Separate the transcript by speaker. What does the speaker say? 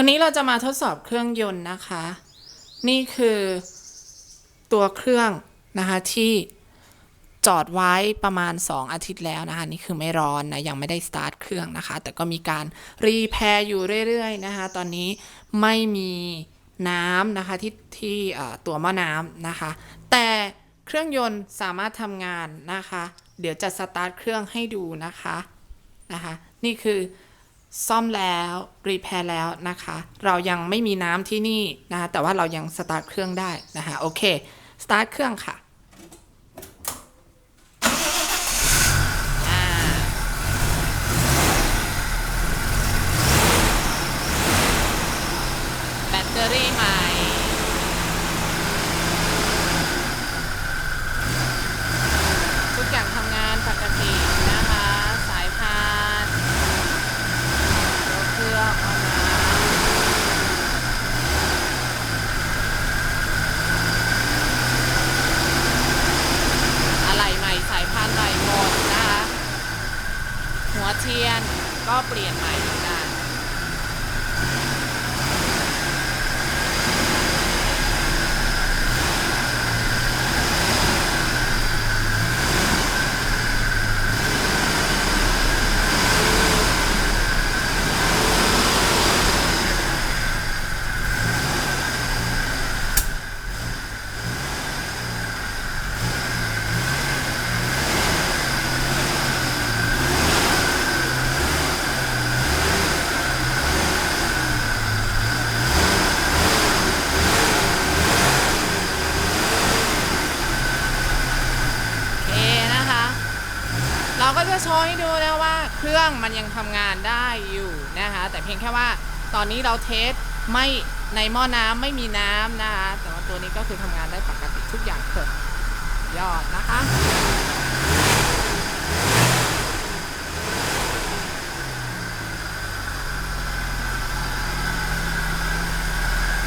Speaker 1: วันนี้เราจะมาทดสอบเครื่องยนต์นะคะ นี่คือตัวเครื่องนะคะที่จอดไว้ประมาณ 2 อาทิตย์แล้วนะคะ นี่คือไม่ร้อนนะยังไม่ได้สตาร์ทเครื่องนะคะ แต่ก็มีการรีแพร์อยู่เรื่อยๆนะคะ ตอนนี้ไม่มีน้ำนะคะที่ที่ตัวหม้อน้ำนะคะ แต่เครื่องยนต์สามารถทำงานนะคะ เดี๋ยวจะสตาร์ทเครื่องให้ดูนะคะนะคะ นี่คือ ซ่อมแล้วรีแพร์แล้วนะคะ เรายังไม่มีน้ำที่นี่นะะแต่ว่าเรายังสตาร์ทเครื่องได้นะคะโอเคสตาร์ทเครื่องค่ะแบตเตอรี่ใหม่ ทุกอย่างทำงานปกตินะคะ สายพานตัวเครื่องเอาน้ำอะไรใหม่สายพานใหม่หมดนะคะ หัวเทียนก็เปลี่ยนใหม่เหมือนกัน โอเคนะคะ เราก็จะโชว์ให้ดูนะว่าเครื่องมันยังทำงานได้อยู่นะคะแต่เพียงแค่ว่าตอนนี้เราเทสไม่ในหม้อน้ำไม่มีน้ำนะคะแต่ว่าตัวนี้ก็คือทำงานได้ปกติทุกอย่างเกิดยอดนะคะ